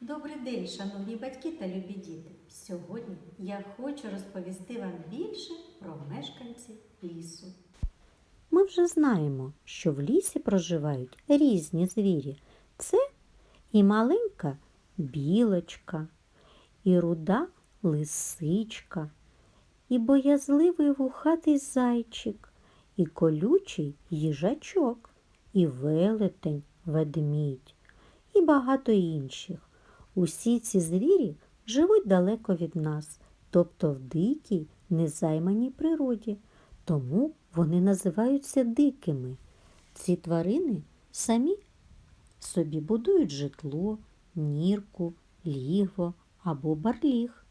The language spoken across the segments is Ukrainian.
Добрий день, шановні батьки та любі діти. Сьогодні я хочу розповісти вам більше про мешканців лісу. Ми вже знаємо, що в лісі проживають різні звірі. Це і маленька білочка, і руда лисичка, і боязливий вухатий зайчик, і колючий їжачок, і велетень ведмідь, і багато інших. Усі ці звірі живуть далеко від нас, тобто в дикій, незайманій природі. Тому вони називаються дикими. Ці тварини самі собі будують житло, нірку, лігво або барліг.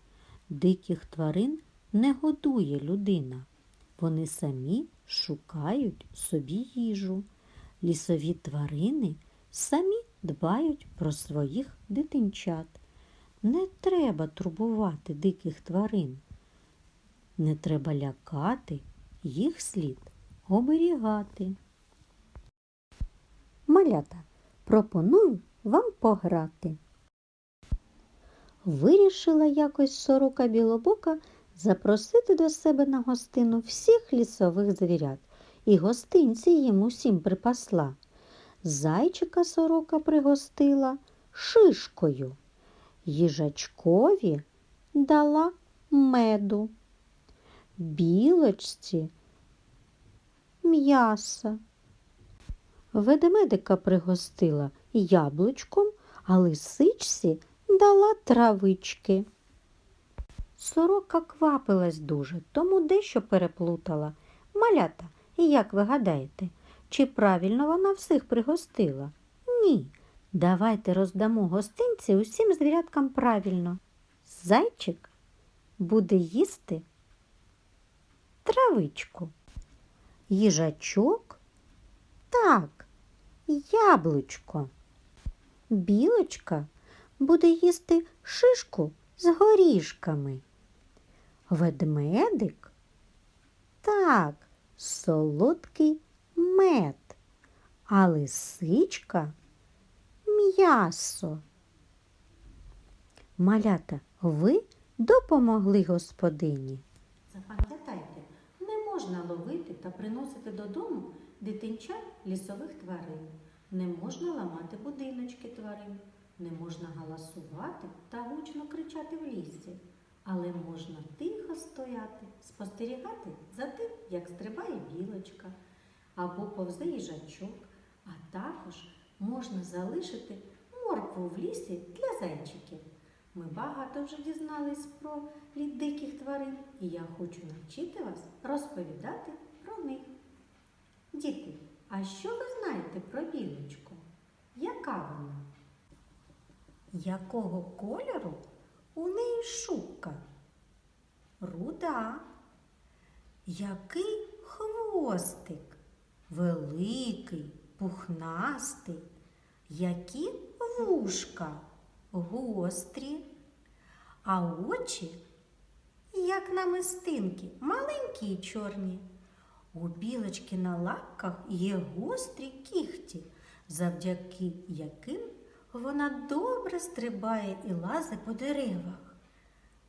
Диких тварин не годує людина. Вони самі шукають собі їжу. Лісові тварини самі дбають про своїх дитинчат. Не треба турбувати диких тварин. Не треба лякати, їх слід оберігати. Малята, пропоную вам пограти. Вирішила якось сорока білобока запросити до себе на гостину всіх лісових звірят, і гостинці їм усім припасла. Зайчика сорока пригостила шишкою, їжачкові дала меду білочці м'яса. Ведмедика пригостила яблучком, а лисичці дала травички. Сорока квапилась дуже, тому дещо переплутала. Малята, як ви гадаєте, чи правильно вона всіх пригостила? Ні. Давайте роздамо гостинці усім звіряткам правильно. Зайчик буде їсти травичку. Їжачок? Так, яблучко. Білочка буде їсти шишку з горішками. Ведмедик? Так, солодкий мед. А лисичка м'ясо. Малята, ви допомогли господині. Запам'ятайте, не можна ловити та приносити додому дитинчат лісових тварин. Не можна ламати будиночки тварин, не можна галасувати та гучно кричати в лісі. Але можна тихо стояти, спостерігати за тим, як стрибає білочка або повзе їжачок, а також можна залишити моркву в лісі для зайчиків. Ми багато вже дізнались про лід диких тварин, і я хочу навчити вас розповідати про них. Діти, а що ви знаєте про білочку? Яка вона? Якого кольору у неї шубка? Руда. Який хвостик? Великий, пухнастий. Які вушка? Гострі. А очі, як намистинки, маленькі й чорні. У білочки на лапках є гострі кіхті, завдяки яким вона добре стрибає і лазить по деревах.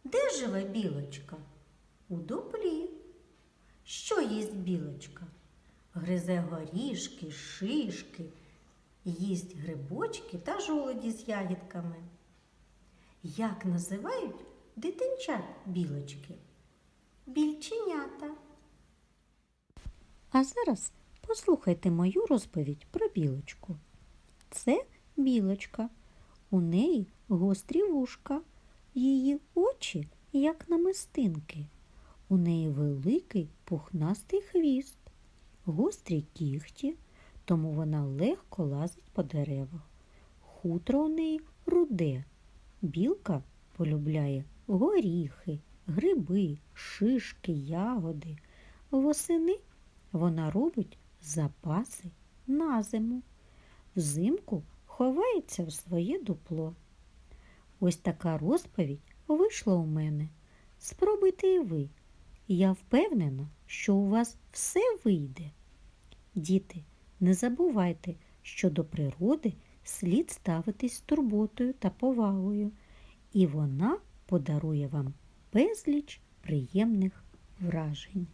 Де живе білочка? У дуплі. Що їсть білочка? Гризе горішки, шишки, їсть грибочки та жолоді з ягідками. Як називають дитинчат білочки? Більченята. А зараз послухайте мою розповідь про білочку. Це білочка. У неї гострі вушка, її очі, як намистинки. У неї великий пухнастий хвіст, гострі кігті, тому вона легко лазить по деревах. Хутро у неї руде. Білка полюбляє горіхи, гриби, шишки, ягоди. Восени вона робить запаси на зиму. Взимку ховається в своє дупло. Ось така розповідь вийшла у мене. Спробуйте і ви. Я впевнена, що у вас все вийде. Діти, не забувайте, що до природи слід ставитись турботою та повагою, і вона подарує вам безліч приємних вражень.